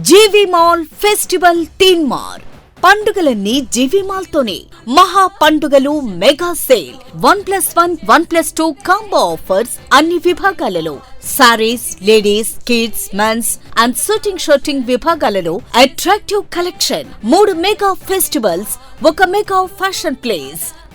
జీవి mall festival తీన్ మార్ పండుగలన్నీ జీవి mall తోనే మహా పండుగలు mega sale. One plus one one plus two combo offers అన్ని విభాగాలలో. Sarees ladies kids mens and shooting shooting విభాగాలలో అట్రాక్టివ్ కలెక్షన్. మూడు మెగా ఫెస్టివల్స్ ఒక mega fashion place.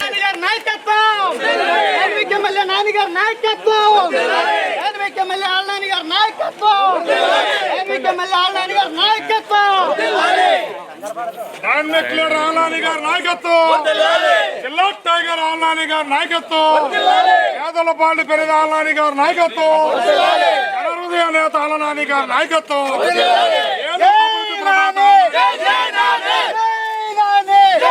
నాన్నగారి నాయకత్వం! మల్లె నాన్నగారి నాయకత్వం! మల్లె ఆళ్ళనాని గారి నాయకత్వం! మల్లె ఆళ్ళనాని గారి నాయకత్వం! డాన్మెక్లే రాలాని గారి నాయకత్వం! జిల్లా టైగర్ ఆలాని గారి నాయకత్వం! పేదల పాండి పెరిద ఆలాని గారి నాయకత్వం! జనహృదయ నేత ఆలనాని గారి నాయకత్వం ఏదో అభివృద్ధి ప్రదాత. తమ్ముడు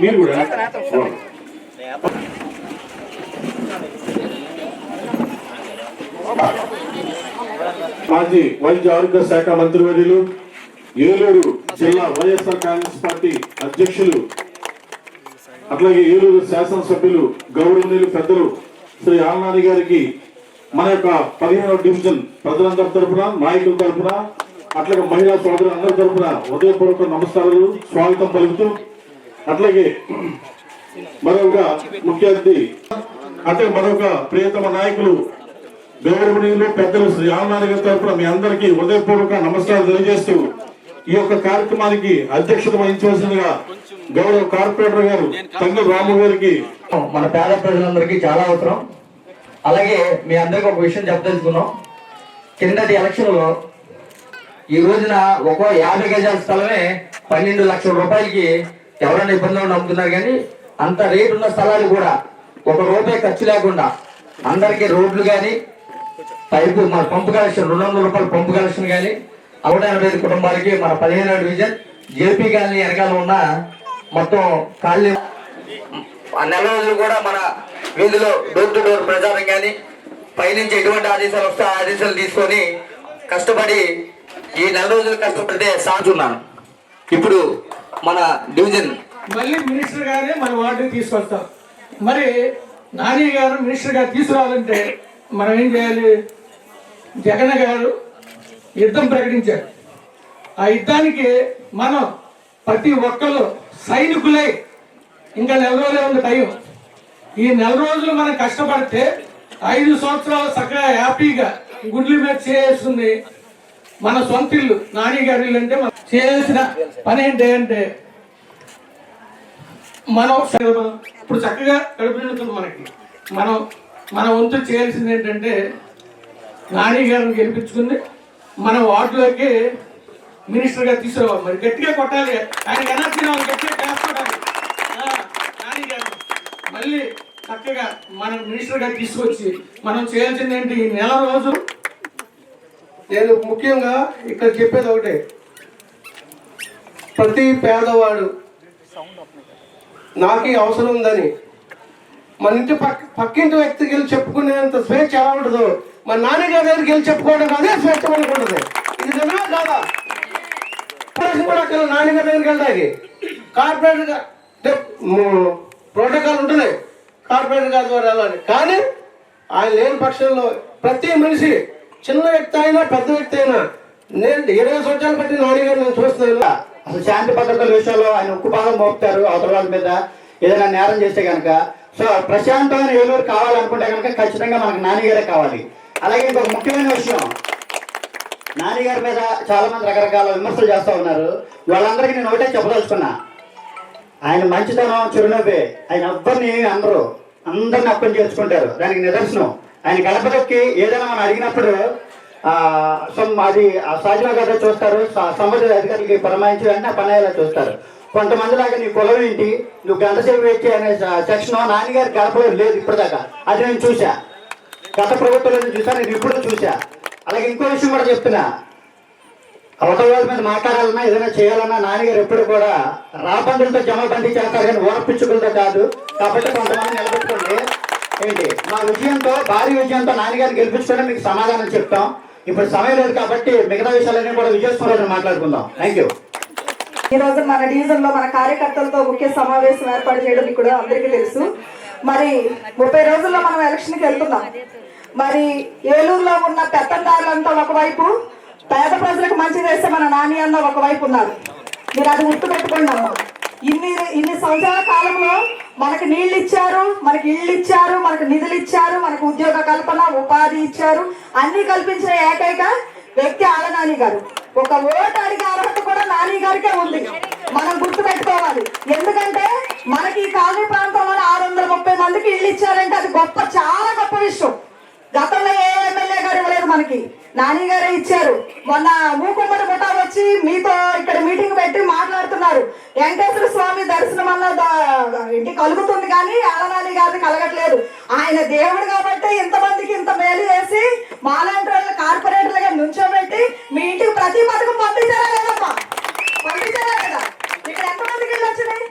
మీరు కూడా మాజీ వైద్య ఆరోగ్య శాఖ మంత్రివర్యులు ఏలూరు జిల్లా వైఎస్ఆర్ కాంగ్రెస్ పార్టీ అధ్యక్షులు అట్లాగే ఏలూరు శాసనసభ్యులు గౌరవనీయులు పెద్దలు శ్రీ ఆలనాని గారికి మన యొక్క పదిహేనవ డివిజన్ ప్రజలందరి తరపున నాయకుల తరపున అట్లాగే మహిళా సోదరులు అందరి తరఫున హృదయపూర్వక నమస్కారాలు స్వాగతం పలుకుతూ అట్లాగే మరొక ముఖ్య అతిథి అంటే మరొక ప్రియతమ నాయకులు గౌరవనీయులు పెద్దలు శ్రీ ఆలనాని గారి తరపున మీ అందరికీ హృదయపూర్వక నమస్కారాలు తెలియజేస్తూ ఈ యొక్క కార్యక్రమానికి అధ్యక్షత వహించవలసిందిగా గౌరవ కార్పొరేటర్ గారు తండ్రి రాము గారికి మన పేద ప్రజలందరికీ చాలా అవసరం. అలాగే మీ అందరికి ఒక విషయం చెప్పదలుచుకున్నాం. కిందటి ఎలక్షన్లో ఈ రోజున ఒక్కో యాభై గజాల స్థలమే పన్నెండు లక్షల రూపాయలకి ఎవరైనా ఇబ్బందులు నమ్ముతున్నారు కానీ అంత రేటు ఉన్న స్థలాలు కూడా ఒక రూపాయి ఖర్చు లేకుండా అందరికీ రోడ్లు కానీ పైపు మన పంపు కలెక్షన్ రెండు వందల రూపాయల పంపు కలెక్షన్ కానీ నూట ఎనభై ఐదు కుటుంబాలకి మన పదిహేనవ డివిజన్ జేపీ కాలనీ వెనకాల ఉన్న మొత్తం కాలనీ ఆ నెల రోజులు కూడా మన వీధిలో డోర్ టు డోర్ ప్రచారం కానీ పైనుంచి ఎటువంటి ఆదేశాలు వస్తే ఆ ఆదేశాలు తీసుకొని కష్టపడి ఈ నెల రోజులు కష్టపడితే సాగుతున్నాను ఇప్పుడు మన డివిజన్ మళ్ళీ మినిస్టర్ గారే మన వార్డుకి తీసుకొస్తాం మరి నాని గారు మినిస్టర్ గారు తీసుకురావాలంటే మనం ఏం చేయాలి? జగన్ గారు యుద్ధం ప్రకటించారు. ఆ యుద్ధానికి మనం ప్రతి ఒక్కరు సైనికులై. ఇంకా నెల రోజులే ఉంది టైం ఈ నెల రోజులు మనం కష్టపడితే ఐదు సంవత్సరాలు చక్కగా హ్యాపీగా గుడ్లు మీద చేయాల్సింది మన సొంత ఇల్లు. నానిగారి ఇల్లు అంటే మనం చేయాల్సిన పని ఏంటి అంటే మనం ఇప్పుడు చక్కగా గడుపుతుంది మనకి. మనం మన వంతు చేయాల్సింది ఏంటంటే నాని గారిని గెలిపించుకుని మన వార్డులోకి మినిస్టర్గా తీసుకురావాలి. మరి గట్టిగా కొట్టాలి. ఆయన ఎనర్జీ రావాలి గట్టిగా క్లాస్ నాని గారు. మళ్ళీ చక్కగా మన మినిస్టర్గా తీసుకొచ్చి మనం చేయాల్సింది ఏంటి? ఈ నెల రోజు నేను ముఖ్యంగా ఇక్కడ చెప్పేది ఒకటే. ప్రతి పేదవాడు నాకు ఈ అవసరం ఉందని మన ఇంటి పక్క పక్కింటి వ్యక్తికి వెళ్ళి చెప్పుకునేంత స్వేచ్ఛ ఎలా ఉంటుందో మన నాన్నగారి దగ్గరికి వెళ్ళి చెప్పుకోవడం అదే స్వేచ్ఛ మనకు ఉంటుంది. ఇది నిజమే కాదా? కూడా అక్కడ నాన్నగారి దగ్గరికి వెళ్ళడానికి. కార్పొరేట్ గా- ప్రోటోకాల్ ఉంటుంది. కార్పొరేట్ గారి ద్వారా వెళ్ళాలి. కానీ ఆయన లేని పక్షంలో ప్రతి మనిషి చిన్న వ్యక్తి అయినా పెద్ద వ్యక్తి అయినా నేను ఇరవై సంవత్సరాలు బట్టి నాన్నగారు నేను చూస్తున్నాను. అసలు శాంతి భద్రతల విషయంలో ఆయన ఉక్కు భాగం మోపుతారు అవతల మీద. ఏదైనా నేరం చేస్తే కనుక సో ప్రశాంతమైన ఏలూరు కావాలనుకుంటే కనుక ఖచ్చితంగా మనకు నాన్నగారే కావాలి. అలాగే ఇంకొక ముఖ్యమైన విషయం. నాన్నగారి మీద చాలా మంది రకరకాల విమర్శలు చేస్తూ ఉన్నారు. వాళ్ళందరికీ నేను ఒకటే చెప్పదలుచుకున్నా. ఆయన మంచితనం చిరునవ్వే. ఆయన ఎవ్వరిని అందరూ అందరిని అప్పని చేసుకుంటారు. దానికి నిదర్శనం. ఆయన గడపదొక్కి ఏదైనా మనం అడిగినప్పుడు అది సహజంగా కదా చూస్తారు. స- సంబంధిత అధికారులకి పురమాయించి వెంటనే పని అయ్యేలా చూస్తారు. కొంతమంది లాగా నీ కులం ఏంటి? నువ్వు గంట సేపు వేచి అనే సెక్షన్ నాన్నగారి గడపలో లేదు ఇప్పటిదాకా. అది నేను చూసా గత ప్రభుత్వంలో చూసా నేను ఇప్పుడు చూసా అలాగే ఇంకో విషయం కూడా చెప్తున్నా. అవతల మీద మాట్లాడాలన్నా ఏదైనా చేయాలన్నా నాన్నగారు ఎప్పుడు కూడా రాబందులతో జమబందీ చేస్తారు కానీ ఓరపిచ్చుకులతో కాదు. కాబట్టి కొంతమంది నిలబెట్టుకోండి. ఏంటి? మా విజయంతో భారీ విజయంతో నాన్నగారిని గెలిపించుకుంటే మీకు సమాధానం చెప్తాం. ఇప్పుడు సమయం లేదు కాబట్టి మిగతా విషయాలన్నీ కూడా విజయోత్సవం మాట్లాడుకుందాం. థ్యాంక్ యూ ఈ రోజు మన డివిజన్లో మన కార్యకర్తలతో ముఖ్య సమావేశం ఏర్పాటు చేయడం కూడా అందరికీ తెలుసు. మరి ముప్పై రోజుల్లో మనం ఎలక్షన్కి వెళ్తున్నాం. మరి ఏలూరులో ఉన్న పెత్తందారులంతా ఒకవైపు పేద ప్రజలకు మంచి చేస్తే మన నాని అన్న ఒకవైపు ఉన్నారు. మీరు అది గుర్తు పెట్టుకోండి ఇన్ని ఇన్ని సంవత్సరాల కాలంలో మనకు నీళ్ళు ఇచ్చారు మనకి ఇళ్ళు ఇచ్చారు మనకు నిధులు ఇచ్చారు మనకు ఉద్యోగ కల్పన ఉపాధి ఇచ్చారు. అన్ని కల్పించిన ఏకైక వ్యక్తి ఆలనాని గారు. ఒక ఓటు అడిగారు కూడా నాని గారికే ఉంది. మనం గుర్తు పెట్టుకోవాలి ఎందుకంటే మనకి ఈ కాలనీ ప్రాంతంలో ఆరు వందల ముప్పై మందికి ఇల్లు ఇచ్చారంటే అది గొప్ప చాలా గొప్ప విషయం. గతంలో ఏ ఎమ్మెల్యే గారు ఇవ్వలేదు మనకి. నాని గారే ఇచ్చారు. మొన్న మూకుమ్మడి ముఠా వచ్చి మీతో ఇక్కడ మీటింగ్ పెట్టి మాట్లాడుతున్నారు. వెంకటేశ్వర స్వామి దర్శనం అన్న ఇంటి కలుగుతుంది కానీ ఆలనాని గారిని కలగట్లేదు. ఆయన దేవుడు కాబట్టి ఇంతమందికి ఇంత మేలు చేసి మాలాంటి వాళ్ళు కార్పొరేటర్లుగా నుంచోబెట్టి మీ ఇంటికి ప్రతి పథకం పంపించారా లేదమ్మా? పంపించారా కదా? ఇక్కడ ఎంతమందికి ఇల్లు వచ్చినాయి?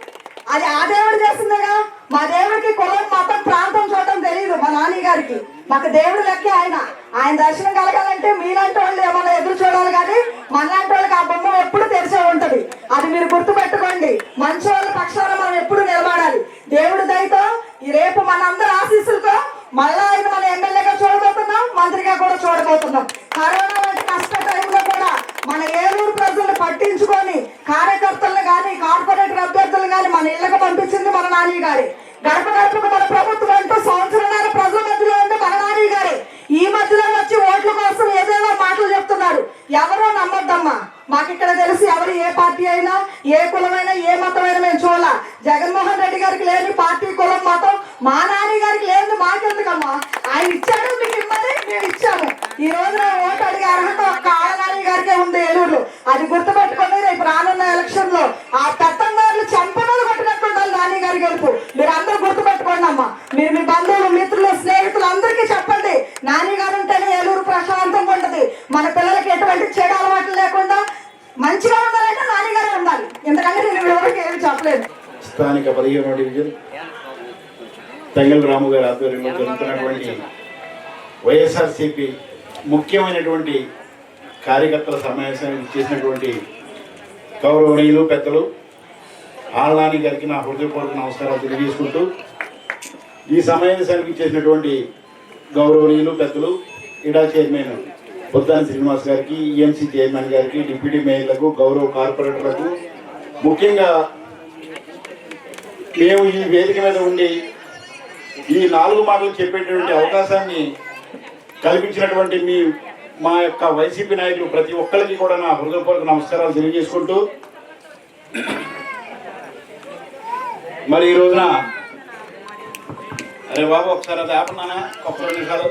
అది ఆ దేవుడు చేస్తుందిగా? మా దేవుడికి కులం మతం ప్రాంతం చూడటం తెలియదు మా నాని గారికి మాకు దేవుడు లెక్కే ఆయన. ఆయన దర్శనం కలగాలంటే మీలాంటి వాళ్ళు ఏమన్నా ఎదురు చూడాలి కానీ మనలాంటి వాళ్ళకి ఆ బొమ్మ ఎప్పుడు తెరిచే ఉంటది. అది మీరు గుర్తు పెట్టుకోండి మంచి వాళ్ళ పక్షాన మనం ఎప్పుడు నిలబడాలి. దేవుడి దయతో ఈ రేపు మనందరి ఆశీస్సులతో మళ్ళా ఆయన మన ఎమ్మెల్యేగా చూడబోతున్నాం మంత్రిగా కూడా చూడబోతున్నాం. కరోనా వంటి కష్ట టైంలో కూడా మన ఏ పట్టించుకొని కార్యకర్తలను కానీ కార్పొరేటర్ అభ్యర్థులు కానీ మన ఇళ్ళకి పంపించింది మన నాని గారి. గడప గడపకు మన ప్రభుత్వం అంటూ సంవత్సరాల ప్రజల మధ్యలో ఉంది మన నాని గారి. ఈ మధ్యలో వచ్చి ఓట్ల కోసం ఏదేదో మాటలు చెప్తున్నారు. ఎవరో నమ్మద్దమ్మా. మాకు ఇక్కడ తెలిసి ఎవరు ఏ పార్టీ అయినా ఏ కులమైనా ఏ మతమైనా మేము చూడాల. జగన్మోహన్ రెడ్డి గారికి లేని పార్టీ కులం మతం మా నాని గారికి లేని మాకెందుకమ్మా? ఆయన ఇచ్చాడు మీకు ఇమ్మని మేము ఇచ్చాము. ఈ రోజు ఓటు అడిగే అర్హత ఒక్క ఆడనాని గారికే ఉంది ఏలూరు అది గుర్తుపెట్టుకొని రేపు రానున్న ఎలక్షన్లో ఆ పెత్తందారులు చంపనలు కొట్టినట్టు ఉండాలి నాని గారి గెలుపు. మీరు అందరూ గుర్తుపెట్టుకోండి అమ్మా. మీరు మీ బంధువులు మిత్రులు స్నేహితులు అందరికీ చెప్పండి. నాని గారు ఉంటేనే ఏలూరు ప్రశాంతంగా ఉంటది. మన పిల్లలకి ఎటువంటి చెడు అలవాట్లు లేకుండా మంచిగా ఉండాలంటే నాన్నగారే ఉండాలి. ఎందుకంటే నేను ఎవరికి ఏమి చెప్పలేదు. స్థానిక పదిహేను డివిజన్ తంగల్ రాము గారి ఆధ్వర్యంలో జరుగుతున్నటువంటి వైఎస్ఆర్సిపి ముఖ్యమైనటువంటి కార్యకర్తల సమావేశానికి చేసినటువంటి గౌరవనీయులు పెద్దలు ఆళ్ళాని గారికి నా హృదయపూర్వక నమస్కారాలు తెలియజేసుకుంటూ ఈ సమావేశానికి చేసినటువంటి గౌరవనీయులు పెద్దలు ఇడా చైర్మన్ బుద్దాని శ్రీనివాస్ గారికి ఈఎంసీ చైర్మన్ గారికి డిప్యూటీ మేయర్లకు గౌరవ కార్పొరేటర్లకు. ముఖ్యంగా మేము ఈ వేదిక మీద ఉండి ఈ నాలుగు మాటలు చెప్పేటటువంటి అవకాశాన్ని కల్పించినటువంటి మీ మా యొక్క వైసీపీ నాయకులు ప్రతి ఒక్కరికి కూడా నా హృదయపూర్వక నమస్కారాలు తెలియజేసుకుంటూ మరి ఈ రోజున అరే బాబు ఒకసారి అది ఆపన్నానా? ఒక్క రెండు నిమిషాలు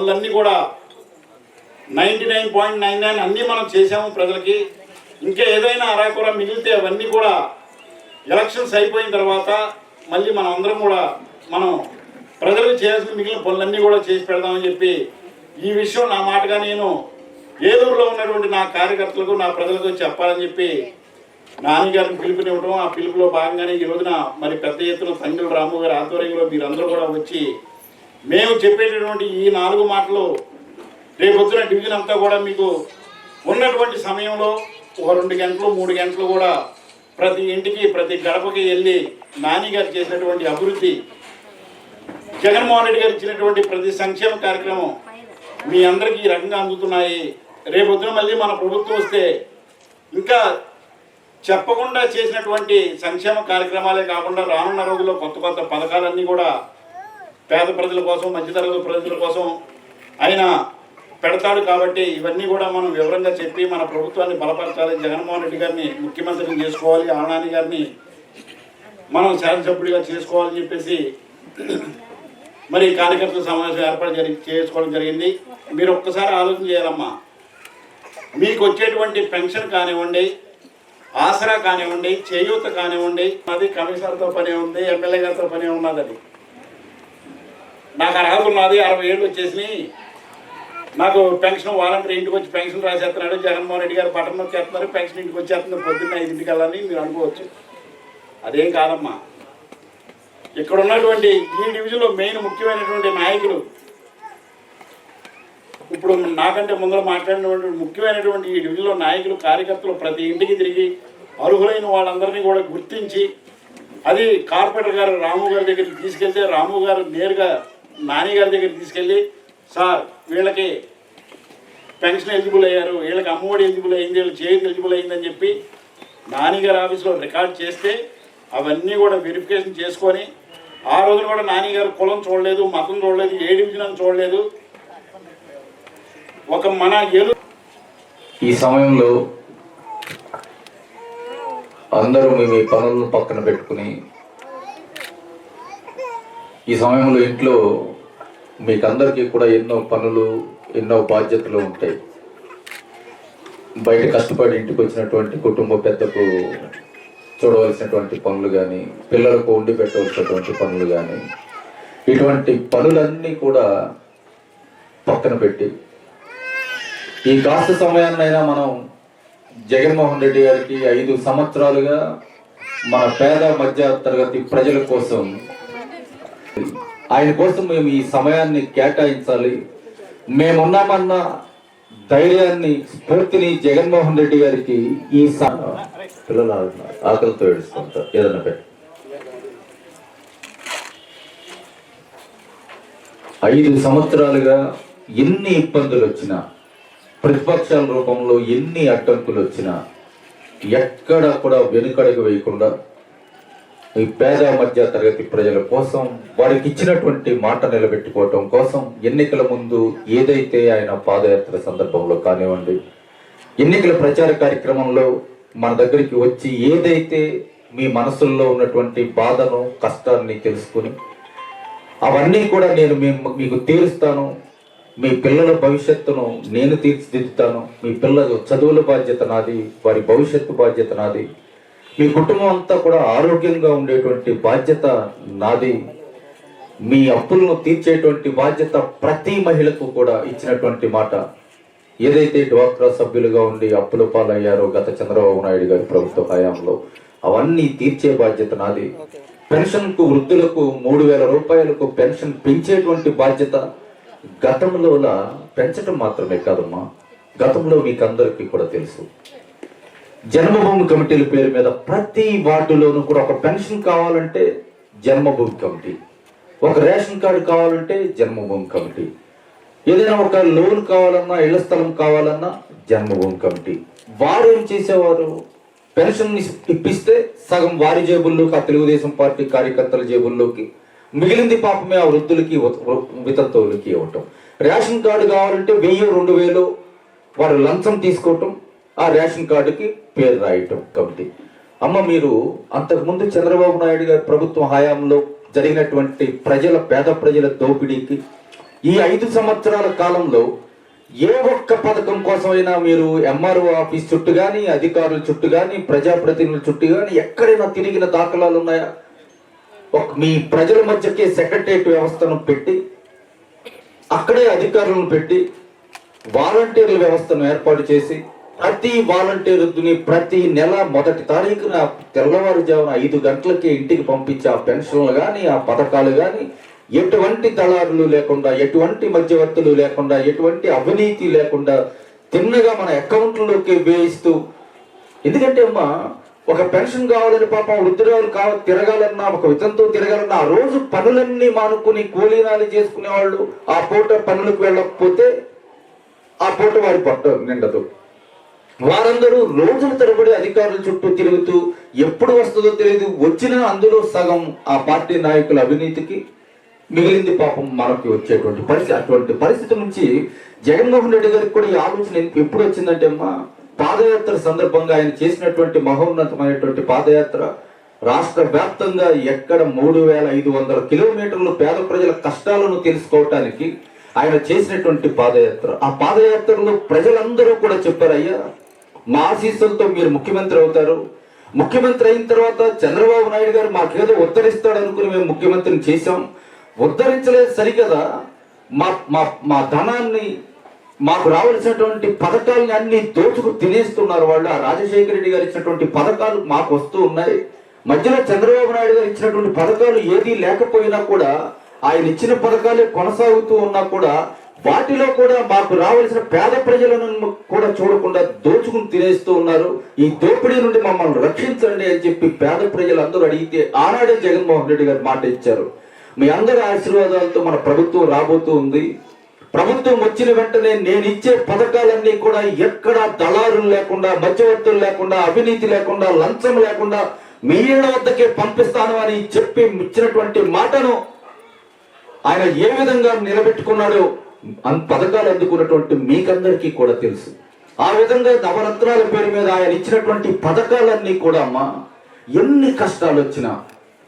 పనులన్నీ కూడా ninety nine point nine nine అన్నీ మనం చేసాము ప్రజలకి. ఇంకా ఏదైనా అరాకుర మిగిలితే అవన్నీ కూడా ఎలక్షన్స్ అయిపోయిన తర్వాత మళ్ళీ మనం అందరం కూడా మనం ప్రజలకు చేయాల్సిన మిగిలిన పనులన్నీ కూడా చేసి పెడదామని చెప్పి ఈ విషయం నా మాటగా నేను ఏలూరులో ఉన్నటువంటి నా కార్యకర్తలకు నా ప్రజలకు చెప్పాలని చెప్పి నాన్నగారిని పిలుపునివ్వడం ఆ పిలుపులో భాగంగానే ఈ రోజున మరి పెద్ద ఎత్తున తండ్రి రాము గారి ఆధ్వర్యంలో మీరందరూ కూడా వచ్చి మేము చెప్పేటటువంటి ఈ నాలుగు మాటలు రేపొద్దున డివిజన్ అంతా కూడా మీకు ఉన్నటువంటి సమయంలో ఒక రెండు గంటలు మూడు గంటలు కూడా ప్రతి ఇంటికి ప్రతి గడపకి వెళ్ళి నాని గారు చేసినటువంటి అభివృద్ధి జగన్మోహన్ రెడ్డి గారు ఇచ్చినటువంటి ప్రతి సంక్షేమ కార్యక్రమం మీ అందరికీ ఈ రకంగా అందుతున్నాయి. రేపొద్దున మళ్ళీ మన ప్రభుత్వం వస్తే ఇంకా చెప్పకుండా చేసినటువంటి సంక్షేమ కార్యక్రమాలే కాకుండా రానున్న రోజుల్లో కొత్త కొత్త పథకాలన్నీ కూడా పేద ప్రజల కోసం మధ్యతరగతి ప్రజల కోసం ఆయన పెడతాడు కాబట్టి ఇవన్నీ కూడా మనం వివరంగా చెప్పి మన ప్రభుత్వాన్ని బలపరచాలి. జగన్మోహన్ రెడ్డి గారిని ముఖ్యమంత్రిని చేసుకోవాలి ఆనాని గారిని మనం శాసనసభ్యుడిగా చేసుకోవాలని చెప్పేసి మరి కార్యకర్తల సమావేశం ఏర్పాటు జరిగి చేసుకోవడం జరిగింది. మీరు ఒక్కసారి ఆలోచన చేయాలమ్మా. మీకు వచ్చేటువంటి పెన్షన్ కానివ్వండి ఆసరా కానివ్వండి చేయూత కానివ్వండి అది కమిషనర్తో పని ఉంది ఎమ్మెల్యే గారితో పని అది. నాకు అర్హత ఉన్నది అరవై ఏళ్ళు వచ్చేసినాయి. నాకు పెన్షన్ వాలంటీర్ ఇంటికి వచ్చి పెన్షన్ రాసేస్తున్నాడు. జగన్మోహన్ రెడ్డి గారు బటన్ నొక్కేస్తున్నారు పెన్షన్ ఇంటికి వచ్చేస్తున్నారు పొద్దున్న ఐదింటికి వెళ్ళాలని మీరు అనుకోవచ్చు. అదేం కాదమ్మా. ఇక్కడ ఉన్నటువంటి ఈ డివిజన్లో మెయిన్ ముఖ్యమైనటువంటి నాయకులు. ఇప్పుడు నాకంటే ముందర మాట్లాడినటువంటి ముఖ్యమైనటువంటి ఈ డివిజన్లో నాయకులు కార్యకర్తలు ప్రతి ఇంటికి తిరిగి అర్హులైన వాళ్ళందరినీ కూడా గుర్తించి అది కార్పొరేటర్ గారు రాము గారి దగ్గరికి తీసుకెళ్తే రాము గారు నేరుగా నాని గారి దగ్గరికి తీసుకెళ్ళి సార్ వీళ్ళకి పెన్షన్ ఎలిజిబుల్ అయ్యారు వీళ్ళకి అమ్మఒడి ఎలిజిబుల్ అయింది వీళ్ళకి చేతి ఎలిజిబుల్ అయిందని చెప్పి నానిగారి ఆఫీస్లో రికార్డ్ చేస్తే అవన్నీ కూడా వెరిఫికేషన్ చేసుకొని ఆ రోజున కూడా నానిగారు కులం చూడలేదు మతం చూడలేదు ఏ డివిజన్ అని చూడలేదు. ఒక మన ఎలు ఈ సమయంలో అందరూ మేము ఈ పనులను పక్కన పెట్టుకుని ఈ సమయంలో ఇంట్లో మీకందరికీ కూడా ఎన్నో పనులు ఎన్నో బాధ్యతలు ఉంటాయి. బయట కష్టపడి ఇంటికి వచ్చినటువంటి కుటుంబ పెద్దకు చూడవలసినటువంటి పనులు కానీ పిల్లలకు ఉండి పెట్టవలసినటువంటి పనులు కానీ ఇటువంటి పనులన్నీ కూడా పక్కన పెట్టి ఈ కాస్త సమయాన్నైనా మనం జగన్మోహన్ రెడ్డి గారికి ఐదు సంవత్సరాలుగా మన పేద మధ్య తరగతి ప్రజల కోసం ఆయన కోసం మేము ఈ సమయాన్ని కేటాయించాలి. మేమున్నామన్న ధైర్యాన్ని స్ఫూర్తిని జగన్మోహన్ రెడ్డి గారికి ఈ పిల్లలు. ఆకలితో ఏడుస్తుంటారు ఏదన్నా పెట్టి. ఐదు సంవత్సరాలుగా ఎన్ని ఇబ్బందులు వచ్చినా ప్రతిపక్షాల రూపంలో ఎన్ని అడ్డంకులు వచ్చినా ఎక్కడ కూడా వెనుకడుగు వేయకుండా ఈ పేద మధ్య తరగతి ప్రజల కోసం వారికి ఇచ్చినటువంటి మాట నిలబెట్టుకోవటం కోసం ఎన్నికల ముందు ఏదైతే ఆయన పాదయాత్ర సందర్భంలో కానివ్వండి ఎన్నికల ప్రచార కార్యక్రమంలో మన దగ్గరికి వచ్చి ఏదైతే మీ మనసుల్లో ఉన్నటువంటి బాధను కష్టాన్ని తెలుసుకుని అవన్నీ కూడా నేను మీకు తీరుస్తాను. మీ పిల్లల భవిష్యత్తును నేను తీర్చిదిద్దుతాను. మీ పిల్లల చదువుల బాధ్యత నాది వారి భవిష్యత్తు బాధ్యత నాది. మీ కుటుంబం అంతా కూడా ఆరోగ్యంగా ఉండేటువంటి బాధ్యత నాది. మీ అప్పులను తీర్చేటువంటి బాధ్యత ప్రతి మహిళకు కూడా ఇచ్చినటువంటి మాట. ఏదైతే డ్వాక్రా సభ్యులుగా ఉండి అప్పుల పాలయ్యారో గత చంద్రబాబు నాయుడు గారి ప్రభుత్వ హయాంలో అవన్నీ తీర్చే బాధ్యత నాది. పెన్షన్కు వృద్ధులకు మూడు వేల రూపాయలకు పెన్షన్ పెంచేటువంటి బాధ్యత గతంలో పెంచడం మాత్రమే కాదమ్మా. గతంలో మీకు అందరికీ కూడా తెలుసు. జన్మభూమి కమిటీల పేరు మీద ప్రతి వార్డులోనూ కూడా ఒక పెన్షన్ కావాలంటే జన్మభూమి కమిటీ ఒక రేషన్ కార్డు కావాలంటే జన్మభూమి కమిటీ ఏదైనా ఒక లోన్ కావాలన్నా ఇళ్ళ స్థలం కావాలన్నా జన్మభూమి కమిటీ. వారు ఏం చేసేవారు? పెన్షన్ ఇప్పిస్తే సగం వారి జేబుల్లోకి ఆ తెలుగుదేశం పార్టీ కార్యకర్తల జేబుల్లోకి మిగిలింది పాపమే ఆ వృద్ధులకి వితంతువులకి ఇవ్వటం. రేషన్ కార్డు కావాలంటే వెయ్యి రెండు వేలు వారు లంచం తీసుకోవటం ఆ రేషన్ కార్డుకి పేరు రాయటం కమిటీ. అమ్మ మీరు అంతకుముందు చంద్రబాబు నాయుడు గారి ప్రభుత్వం హయాంలో జరిగినటువంటి ప్రజల పేద ప్రజల దోపిడీకి ఈ ఐదు సంవత్సరాల కాలంలో ఏ ఒక్క పథకం కోసమైనా మీరు ఎంఆర్ఓ ఆఫీస్ చుట్టూ కానీ అధికారుల చుట్టూ కానీ ప్రజాప్రతినిధుల చుట్టూ కానీ ఎక్కడైనా తిరిగిన దాఖలాలు ఉన్నాయా? ఒక మీ ప్రజల మధ్యకే సెక్రటరియట్ వ్యవస్థను పెట్టి అక్కడే అధికారులను పెట్టి వాలంటీర్ల వ్యవస్థను ఏర్పాటు చేసి ప్రతి వాలంటీర్ని ప్రతి నెల మొదటి తారీఖున తెల్లవారుజామున ఐదు గంటలకి ఇంటికి పంపించే ఆ పెన్షన్లు కానీ ఆ పథకాలు కానీ ఎటువంటి దళారులు లేకుండా ఎటువంటి మధ్యవర్తులు లేకుండా ఎటువంటి అవినీతి లేకుండా తిన్నగా మన అకౌంట్లోకి వేయిస్తూ ఎందుకంటే అమ్మా ఒక పెన్షన్ కావాలని పాపం వృద్ధురాలు కావ తిరగాలన్నా ఒక వితంతో తిరగాలన్నా ఆ రోజు పనులన్నీ మానుకుని కూలీనాలు చేసుకునే వాళ్ళు ఆ పూట పనులకు వెళ్ళకపోతే ఆ పూట వారి పట్ట నిండదు. వారందరూ రోజుల తరబడి అధికారుల చుట్టూ తిరుగుతూ ఎప్పుడు వస్తుందో తెలియదు. వచ్చినా అందులో సగం ఆ పార్టీ నాయకుల అవినీతికి మిగిలింది పాపం మనకి వచ్చేటువంటి పరిస్థితి అటువంటి పరిస్థితి నుంచి జగన్మోహన్ రెడ్డి గారికి కూడా ఈ ఆలోచన ఎప్పుడు వచ్చిందంటే అమ్మా పాదయాత్ర సందర్భంగా ఆయన చేసినటువంటి మహోన్నతమైనటువంటి పాదయాత్ర రాష్ట్ర వ్యాప్తంగా ఎక్కడ మూడు వేల ఐదు వందల కిలోమీటర్లు పేద ప్రజల కష్టాలను తెలుసుకోవటానికి ఆయన చేసినటువంటి పాదయాత్ర. ఆ పాదయాత్రలో ప్రజలందరూ కూడా చెప్పారు అయ్యా మా ఆశీస్సులతో మీరు ముఖ్యమంత్రి అవుతారు. ముఖ్యమంత్రి అయిన తర్వాత చంద్రబాబు నాయుడు గారు మాకేదో ఉద్ధరిస్తాడు అనుకుని మేము ముఖ్యమంత్రిని చేశాం. ఉద్ధరించలేదు సరికదా మా మా మా ధనాన్ని మాకు రావాల్సినటువంటి పథకాలని అన్ని దోచుకు తినేస్తున్నారు వాళ్ళు. ఆ రాజశేఖర రెడ్డి గారు ఇచ్చినటువంటి పథకాలు మాకు వస్తూ ఉన్నాయి. మధ్యలో చంద్రబాబు నాయుడు గారు ఇచ్చినటువంటి పథకాలు ఏదీ లేకపోయినా కూడా ఆయన ఇచ్చిన పథకాలే కొనసాగుతూ ఉన్నా కూడా వాటిలో కూడా మాకు రావాల్సిన పేద ప్రజలను కూడా చూడకుండా దోచుకుని తినేస్తూ ఉన్నారు. ఈ దోపిడీ నుండి మమ్మల్ని రక్షించండి అని చెప్పి పేద ప్రజలందరూ అడిగితే ఆనాడే జగన్మోహన్ రెడ్డి గారు మాట ఇచ్చారు. మీ అందరి ఆశీర్వాదాలతో మన ప్రభుత్వం రాబోతూ ఉంది. ప్రభుత్వం వచ్చిన వెంటనే నేను ఇచ్చే పథకాలన్నీ కూడా ఎక్కడా దళారులు లేకుండా మధ్యవర్తులు లేకుండా అవినీతి లేకుండా లంచం లేకుండా మీ వద్దకే పంపిస్తాను అని చెప్పి ఇచ్చినటువంటి మాటను ఆయన ఏ విధంగా నిలబెట్టుకున్నాడో పథకాలు అందుకున్నటువంటి మీకందరికీ కూడా తెలుసు. ఆ విధంగా నవరత్నాల పేరు మీద ఆయన ఇచ్చినటువంటి పథకాలన్నీ కూడా అమ్మా ఎన్ని కష్టాలు వచ్చినా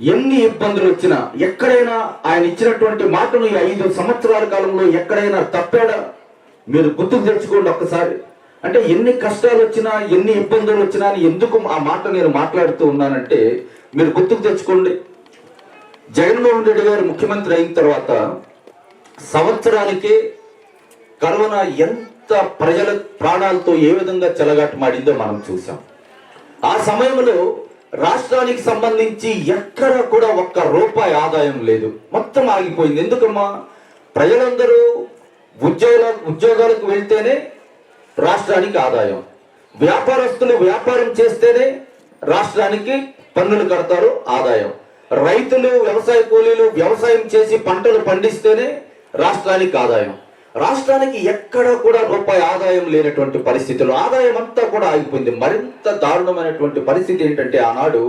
ఎన్ని ఇబ్బందులు వచ్చినా ఎక్కడైనా ఆయన ఇచ్చినటువంటి మాటలు ఈ ఐదు సంవత్సరాల కాలంలో ఎక్కడైనా తప్పాడా? మీరు గుర్తుకు తెచ్చుకోండి ఒక్కసారి. అంటే ఎన్ని కష్టాలు వచ్చినా ఎన్ని ఇబ్బందులు వచ్చినా అని ఎందుకు ఆ మాట నేను మాట్లాడుతూ ఉన్నానంటే మీరు గుర్తుకు తెచ్చుకోండి. జగన్మోహన్ రెడ్డి గారు ముఖ్యమంత్రి అయిన తర్వాత సంవత్సరానికి కరోనా ఎంత ప్రజల ప్రాణాలతో ఏ విధంగా చెలగాటమాడిందో మనం చూసాం. ఆ సమయంలో రాష్ట్రానికి సంబంధించి ఎక్కడ కూడా ఒక్క రూపాయి ఆదాయం లేదు. మొత్తం ఆగిపోయింది. ఎందుకమ్మా? ప్రజలందరూ ఉద్యోగాల ఉద్యోగాలకు వెళ్తేనే రాష్ట్రానికి ఆదాయం. వ్యాపారస్తులు వ్యాపారం చేస్తేనే రాష్ట్రానికి పన్నులు కడతారు ఆదాయం. రైతులు వ్యవసాయ కూలీలు వ్యవసాయం చేసి పంటలు పండిస్తేనే రాష్ట్రానికి ఆదాయం. రాష్ట్రానికి ఎక్కడ కూడా రూపాయి ఆదాయం లేనటువంటి పరిస్థితులు ఆదాయం అంతా కూడా ఆగిపోయింది. మరింత దారుణమైనటువంటి పరిస్థితి ఏంటంటే ఆనాడు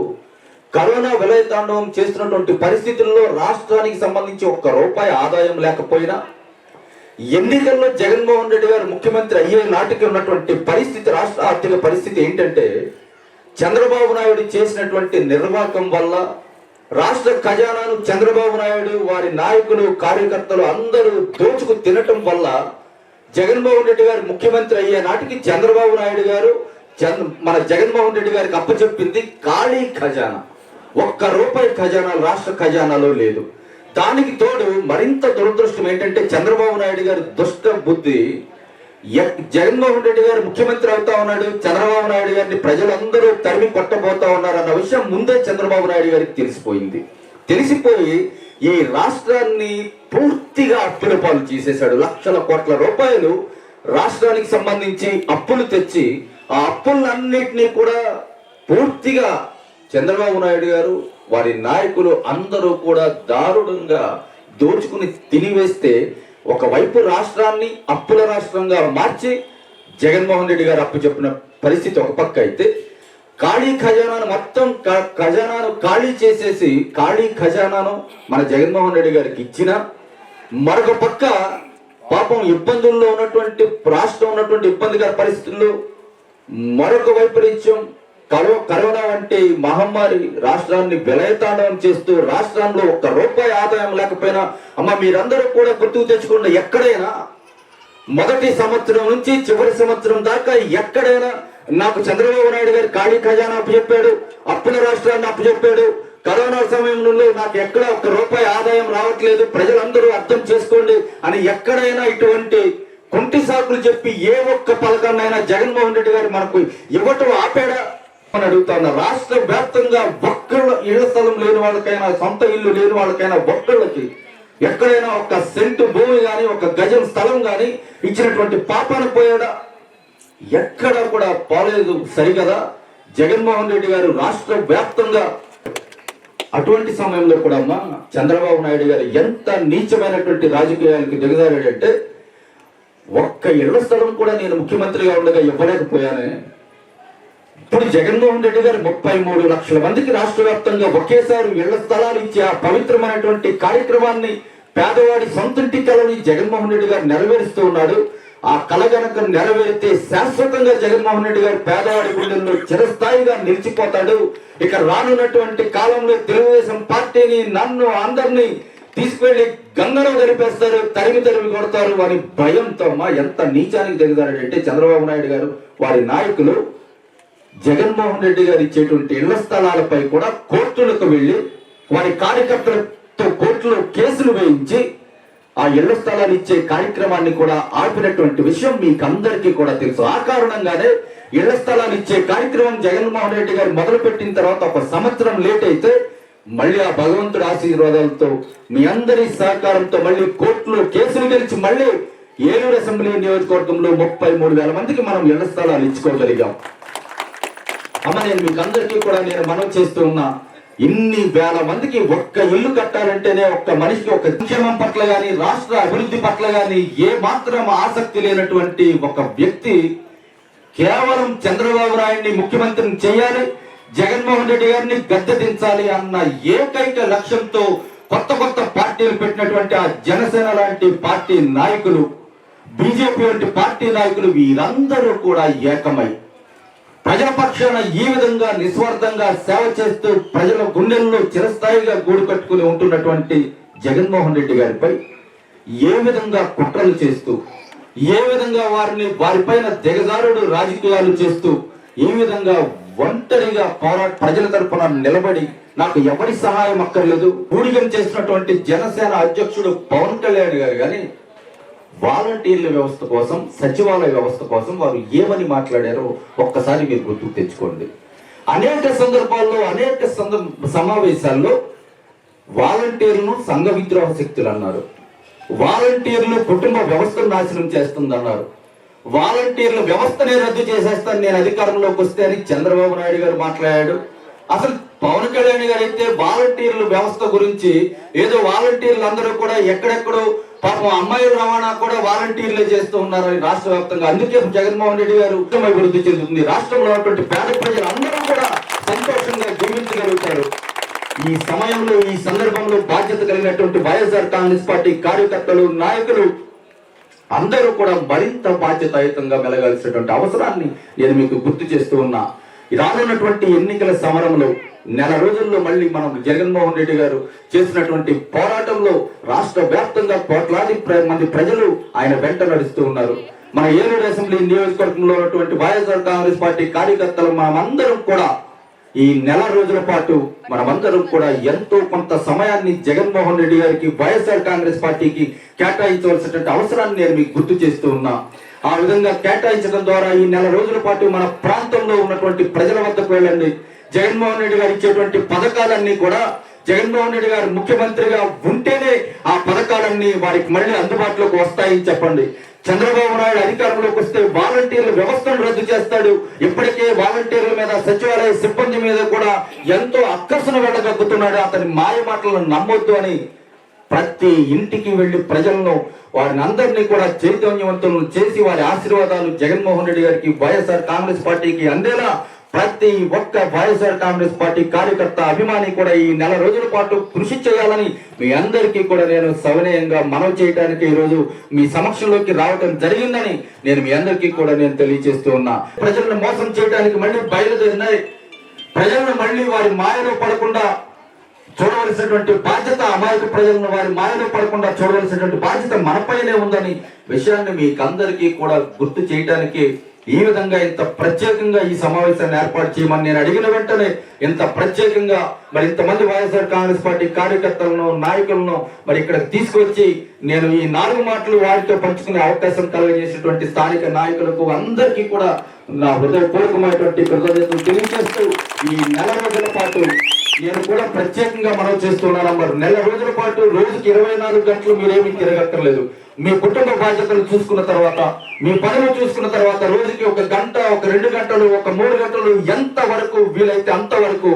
కరోనా విలయతాండవం చేస్తున్నటువంటి పరిస్థితుల్లో రాష్ట్రానికి సంబంధించి ఒక్క రూపాయి ఆదాయం లేకపోయినా ఎన్నికల్లో జగన్మోహన్ రెడ్డి గారు ముఖ్యమంత్రి అయ్యే నాటికి ఉన్నటువంటి పరిస్థితి రాష్ట్ర ఆర్థిక పరిస్థితి ఏంటంటే చంద్రబాబు నాయుడు చేసినటువంటి నిర్వాహకం వల్ల రాష్ట్ర ఖజానాను చంద్రబాబు నాయుడు వారి నాయకులు కార్యకర్తలు అందరూ దోచుకు తినటం వల్ల జగన్మోహన్ రెడ్డి గారు ముఖ్యమంత్రి అయ్యే నాటికి చంద్రబాబు నాయుడు గారు చంద్ర మన జగన్మోహన్ రెడ్డి గారికి అప్పచెప్పింది ఖాళీ ఖజానా. ఒక్క రూపాయి ఖజానా రాష్ట్ర ఖజానాలో లేదు. దానికి తోడు మరింత దురదృష్టం ఏంటంటే చంద్రబాబు నాయుడు గారి దుష్ట బుద్ధి జగన్మోహన్ రెడ్డి గారు ముఖ్యమంత్రి అవుతా ఉన్నాడు చంద్రబాబు నాయుడు గారిని ప్రజలందరూ తరిమి కొట్టబోతా ఉన్నారు అన్న విషయం ముందే చంద్రబాబు నాయుడు గారికి తెలిసిపోయింది. తెలిసిపోయి ఈ రాష్ట్రాన్ని పూర్తిగా అప్పుల పాలు చేసేశాడు. లక్షల కోట్ల రూపాయలు రాష్ట్రానికి సంబంధించి అప్పులు తెచ్చి ఆ అప్పులన్నింటినీ కూడా పూర్తిగా చంద్రబాబు నాయుడు గారు వారి నాయకులు అందరూ కూడా దారుణంగా దోచుకుని తినివేస్తే ఒకవైపు రాష్ట్రాన్ని అప్పుల రాష్ట్రంగా మార్చి జగన్మోహన్ రెడ్డి గారు అప్పు చెప్పిన పరిస్థితి ఒక పక్క అయితే ఖాళీ ఖజానాను మొత్తం ఖజానాను ఖాళీ చేసేసి ఖాళీ ఖజానాను మన జగన్మోహన్ రెడ్డి గారికి ఇచ్చిన మరొక పక్క పాపం ఇబ్బందుల్లో ఉన్నటువంటి రాష్ట్రం ఉన్నటువంటి ఇబ్బందికర పరిస్థితుల్లో మరొక వైపరీత్యం కరోనా వంటి మహమ్మారి రాష్ట్రాన్ని బలయతాండవం చేస్తూ రాష్ట్రంలో ఒక్క రూపాయి ఆదాయం లేకపోయినా అమ్మ మీరందరూ కూడా గుర్తుకు తెచ్చుకున్న ఎక్కడైనా మొదటి సంవత్సరం నుంచి చివరి సంవత్సరం దాకా ఎక్కడైనా నాకు చంద్రబాబు నాయుడు గారు ఖాళీ ఖజానా అప్పచెప్పాడు అప్పుల రాష్ట్రాన్ని అప్పచెప్పాడు కరోనా సమయంలో నాకు ఎక్కడ ఒక్క రూపాయి ఆదాయం రావట్లేదు ప్రజలందరూ అర్థం చేసుకోండి అని ఎక్కడైనా ఇటువంటి కుంటి సాకులు చెప్పి ఏ ఒక్క పథకాన్నైనా జగన్మోహన్ రెడ్డి గారు మనకు ఇవ్వటం ఆపాడా? అని అడుగుతాను. రాష్ట్ర వ్యాప్తంగా ఒక్కళ్ళ ఇళ్ళ స్థలం లేని వాళ్ళకైనా సొంత ఇల్లు లేని వాళ్ళకైనా ఒక్కళ్ళకి ఎక్కడైనా ఒక సెంటు భూమి కానీ ఒక గజం స్థలం కానీ ఇచ్చినటువంటి పాపాన పోయాడా? ఎక్కడ కూడా పోలేదు సరికదా జగన్మోహన్ రెడ్డి గారు రాష్ట్ర వ్యాప్తంగా అటువంటి సమయంలో కూడా అమ్మ చంద్రబాబు నాయుడు గారు ఎంత నీచమైనటువంటి రాజకీయాలకు దిగజారాడంటే ఒక్క ఇళ్ళ స్థలం కూడా నేను ముఖ్యమంత్రిగా ఉండగా ఇవ్వలేకపోయానే. ఇప్పుడు జగన్మోహన్ రెడ్డి గారు ముప్పై మూడు లక్షల మందికి రాష్ట్ర వ్యాప్తంగా ఒకేసారి ఇళ్ళ స్థలాలు ఇచ్చి ఆ పవిత్రమైనటువంటి కార్యక్రమాన్ని పేదవాడి సొంతంటి కళని జగన్మోహన్ రెడ్డి గారు నెరవేరుస్తూ ఉన్నాడు. ఆ కళ గనక నెరవేరితే శాశ్వతంగా జగన్మోహన్ రెడ్డి గారు పేదవాడి గుండెల్లో చిరస్థాయిగా నిలిచిపోతాడు. ఇక రానున్నటువంటి కాలంలో తెలుగుదేశం పార్టీని నన్ను అందరినీ తీసుకువెళ్ళి గంగలో జరిపేస్తారు తరిమి తరిమి కొడతారు అని భయంతో మా ఎంత నీచానికి దిగుతారంటే చంద్రబాబు నాయుడు గారు వారి నాయకులు జగన్మోహన్ రెడ్డి గారు ఇచ్చేటువంటి ఇళ్ళ స్థలాలపై కూడా కోర్టులకు వెళ్ళి వారి కార్యకర్తలతో కోర్టులో కేసులు వేయించి ఆ ఇళ్ళ స్థలాలు ఇచ్చే కార్యక్రమాన్ని కూడా ఆపినటువంటి విషయం మీకు అందరికీ కూడా తెలుసు. ఆ కారణంగానే ఇళ్ళ స్థలాలు ఇచ్చే కార్యక్రమం జగన్మోహన్ రెడ్డి గారు మొదలు పెట్టిన తర్వాత ఒక సంవత్సరం లేట్ అయితే మళ్ళీ ఆ భగవంతుడి ఆశీర్వాదాలతో మీ అందరి సహకారంతో మళ్ళీ కోర్టులో కేసులు గెలిచి మళ్ళీ ఏలూరు అసెంబ్లీ నియోజకవర్గంలో ముప్పై మూడు వేల మందికి మనం ఇళ్ళ స్థలాలు ఇచ్చుకోగలిగాం. అమ్మ నేను మీకు అందరికీ కూడా నేను మనం చేస్తూ ఉన్నా. ఇన్ని వేల మందికి ఒక్క ఇల్లు కట్టాలంటేనే ఒక్క మనిషికి ఒక సంక్షేమం పట్ల గాని రాష్ట్ర అభివృద్ధి పట్ల గాని ఏ మాత్రం ఆసక్తి లేనటువంటి ఒక వ్యక్తి కేవలం చంద్రబాబు నాయుడిని ముఖ్యమంత్రిని చేయాలి జగన్మోహన్ రెడ్డి గారిని గద్దె దించాలి అన్న ఏకైక లక్ష్యంతో కొత్త కొత్త పార్టీలు పెట్టినటువంటి ఆ జనసేన లాంటి పార్టీ నాయకులు బీజేపీ వంటి పార్టీ నాయకులు వీరందరూ కూడా ఏకమై ప్రజల పక్షాన ఈ విధంగా నిస్వార్థంగా సేవ చేస్తూ ప్రజల గుండెల్లో చిరస్థాయిగా గూడు కట్టుకుని ఉంటున్నటువంటి జగన్మోహన్ రెడ్డి గారిపై ఏ విధంగా కుట్రలు చేస్తూ ఏ విధంగా వారిని వారిపైన దిగజారుడు రాజకీయాలు చేస్తూ ఏ విధంగా ఒంటరిగా పోరాట ప్రజల తరపున నిలబడి నాకు ఎవరి సహాయం అక్కర్లేదు ఊడిగం చేసినటువంటి జనసేన అధ్యక్షుడు పవన్ కళ్యాణ్ గారు కానీ వాలంటీర్ల వ్యవస్థ కోసం సచివాలయ వ్యవస్థ కోసం వారు ఏమని మాట్లాడారో ఒక్కసారి మీరు గుర్తుకు తెచ్చుకోండి. అనేక సందర్భాల్లో అనేక సంద- సమావేశాల్లో వాలంటీర్లను సంఘ విద్రోహ శక్తులు అన్నారు. వాలంటీర్లు కుటుంబ వ్యవస్థను నాశనం చేస్తుందన్నారు. వాలంటీర్ల వ్యవస్థనే రద్దు చేసేస్తాను నేను అధికారంలోకి వస్తే అని చంద్రబాబు నాయుడు గారు మాట్లాడాడు. అసలు పవన్ కళ్యాణ్ గారు అయితే వాలంటీర్ల వ్యవస్థ గురించి ఏదో వాలంటీర్లు అందరూ కూడా ఎక్కడెక్కడో పాపం అమ్మాయిల రవాణా కూడా వాలంటీర్లే చేస్తూ ఉన్నారు రాష్ట్ర వ్యాప్తంగా. అందుకే జగన్మోహన్ రెడ్డి గారు ఉత్తమ అభివృద్ధి చెందుతుంది. రాష్ట్రంలో ఉన్నటువంటి పేద ప్రజలు అందరూ కూడా సంతోషంగా జీవించగలుగుతారు. ఈ సమయంలో ఈ సందర్భంలో బాధ్యత కలిగినటువంటి వైఎస్ఆర్ కాంగ్రెస్ పార్టీ కార్యకర్తలు నాయకులు అందరూ కూడా మరింత బాధ్యతాయుతంగా మెలగాల్సినటువంటి అవసరాన్ని నేను మీకు గుర్తు చేస్తూ ఉన్నా. రానున్నటువంటి ఎన్నికల సమరంలో నెల రోజుల్లో మళ్ళీ మనం జగన్మోహన్ రెడ్డి గారు చేసినటువంటి పోరాటంలో రాష్ట్ర వ్యాప్తంగా కోట్లాది ప్ర- మంది ప్రజలు ఆయన వెంట నడుస్తూ ఉన్నారు. మన ఏలూరు అసెంబ్లీ నియోజకవర్గంలో ఉన్నటువంటి వైఎస్ఆర్ కాంగ్రెస్ పార్టీ కార్యకర్తలు మనమందరం కూడా ఈ నెల రోజుల పాటు మనమందరం కూడా ఎంతో కొంత సమయాన్ని జగన్మోహన్ రెడ్డి గారికి వైఎస్ఆర్ కాంగ్రెస్ పార్టీకి కేటాయించవలసినటువంటి అవసరాన్ని నేను మీకు గుర్తు చేస్తూ ఉన్నా. ఆ విధంగా కేటాయించడం ద్వారా ఈ నెల రోజుల పాటు మన ప్రాంతంలో ఉన్నటువంటి ప్రజల వద్దకు వెళ్ళండి. జగన్మోహన్ రెడ్డి గారు ఇచ్చేటువంటి పథకాలన్నీ కూడా జగన్మోహన్ రెడ్డి గారు ముఖ్యమంత్రిగా ఉంటేనే ఆ పథకాలన్నీ వారికి మళ్ళీ అందుబాటులోకి వస్తాయని చెప్పండి. చంద్రబాబు నాయుడు అధికారంలోకి వస్తే వాలంటీర్ల వ్యవస్థను రద్దు చేస్తాడు. ఇప్పటికే వాలంటీర్ల మీద సచివాలయ సిబ్బంది మీద కూడా ఎంతో అక్కర్షణ వెళ్ళగక్కుతున్నాడు అతని మాయ మాటలను నమ్మొద్దు అని ప్రతి ఇంటికి వెళ్ళి ప్రజలను వారిని అందరినీ కూడా చైతన్యవంతులను చేసి వారి ఆశీర్వాదాలు జగన్మోహన్ రెడ్డి గారికి వైఎస్ఆర్ కాంగ్రెస్ పార్టీకి అందేలా ప్రతి ఒక్క వైఎస్ఆర్ కాంగ్రెస్ పార్టీ కార్యకర్త అభిమాని కూడా ఈ నెల రోజుల పాటు కృషి చేయాలని మీ అందరికీ కూడా నేను సవినయంగా మనవి చేయడానికి ఈ రోజు మీ సమక్షంలోకి రావడం జరిగిందని నేను మీ అందరికీ కూడా నేను తెలియజేస్తూ ఉన్నా. ప్రజలను మోసం చేయడానికి మళ్ళీ బయలుదేరినాయి. ప్రజలను మళ్ళీ వారి మాయలో పడకుండా చూడవలసినటువంటి బాధ్యత అమాయక ప్రజలను వారి మాయలో పడకుండా చూడవలసినటువంటి బాధ్యత మనపైనే ఉందని విషయాన్ని మీకు అందరికీ కూడా గుర్తు చేయడానికి ఈ విధంగా ఇంత ప్రత్యేకంగా ఈ సమావేశాన్ని ఏర్పాటు చేయమని నేను అడిగిన వెంటనే ఇంత ప్రత్యేకంగా మరి ఇంతమంది వైఎస్ఆర్ కాంగ్రెస్ పార్టీ కార్యకర్తలను నాయకులను మరి ఇక్కడ తీసుకొచ్చి నేను ఈ నాలుగు మాటలు వారితో పంచుకునే అవకాశం కలుగజేసినటువంటి స్థానిక నాయకులకు అందరికీ కూడా నా హృదయపూర్వకమైనటువంటి కృతజ్ఞతలు తెలియజేస్తూ ఈ నెల రోజుల పాటు నేను కూడా ప్రత్యేకంగా మనం చేస్తున్నాను అన్నారు. నెల రోజుల పాటు రోజుకి ఇరవై నాలుగు గంటలు మీరేమి తిరగక్కర్లేదు. మీ కుటుంబ బాధ్యతలు చూసుకున్న తర్వాత మీ పనులు చూసుకున్న తర్వాత రోజుకి ఒక గంట ఒక రెండు గంటలు ఒక మూడు గంటలు ఎంత వరకు వీలైతే అంతవరకు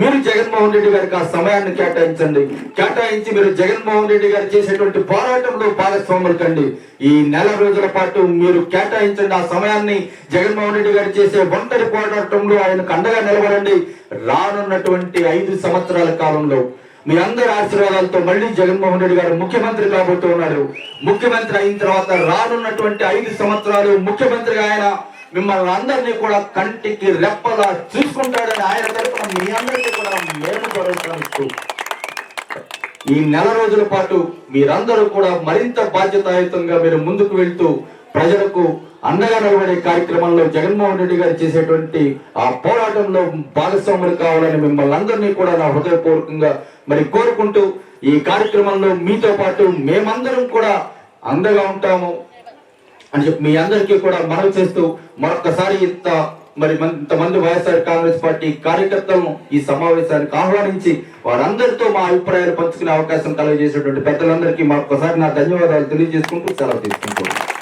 మీరు జగన్మోహన్ రెడ్డి గారికి ఆ సమయాన్ని కేటాయించండి. కేటాయించి మీరు జగన్మోహన్ రెడ్డి గారు చేసేటువంటి పోరాటంలో భాగస్వాములు కండి. ఈ నెల రోజుల పాటు మీరు కేటాయించండి ఆ సమయాన్ని. జగన్మోహన్ రెడ్డి గారు చేసే ఒంటరి పోరాటంలో ఆయనకు అండగా నిలబడండి. రానున్నటువంటి ఐదు సంవత్సరాల కాలంలో మీ అందరి ఆశీర్వాదాలతో మళ్ళీ జగన్మోహన్ రెడ్డి గారు ముఖ్యమంత్రి కాబోతూ ఉన్నారు. ముఖ్యమంత్రి అయిన తర్వాత రానున్నటువంటి ఐదు సంవత్సరాలు ముఖ్యమంత్రిగా ఆయన మిమ్మల్ని అందరినీ కూడా కంటికి రెప్పలా చూసుకుంటాడని ఆయన తరఫున మీ అందరికీ కూడా మేము భరోసా ఈ నెల రోజుల పాటు మీరందరూ కూడా మరింత బాధ్యతాయుతంగా మీరు ముందుకు వెళ్తూ ప్రజలకు అండగా నిలబడే కార్యక్రమంలో జగన్మోహన్ రెడ్డి గారు చేసేటువంటి ఆ పోరాటంలో భాగస్వాములు కావాలని మిమ్మల్ని అందరినీ కూడా నా హృదయపూర్వకంగా మరి కోరుకుంటూ ఈ కార్యక్రమంలో మీతో పాటు మేమందరం కూడా అండగా ఉంటాము అని చెప్పి మీ అందరికీ కూడా మనవి చేస్తూ మరొకసారి ఇంత మరి ఇంతమంది వైఎస్ఆర్ కాంగ్రెస్ పార్టీ కార్యకర్తలను ఈ సమావేశానికి ఆహ్వానించి వారందరితో మా అభిప్రాయాలు పంచుకునే అవకాశం కలుగజేసేటువంటి పెద్దలందరికీ మరొకసారి నా ధన్యవాదాలు తెలియజేసుకుంటూ సెలవు తీసుకుంటున్నాను.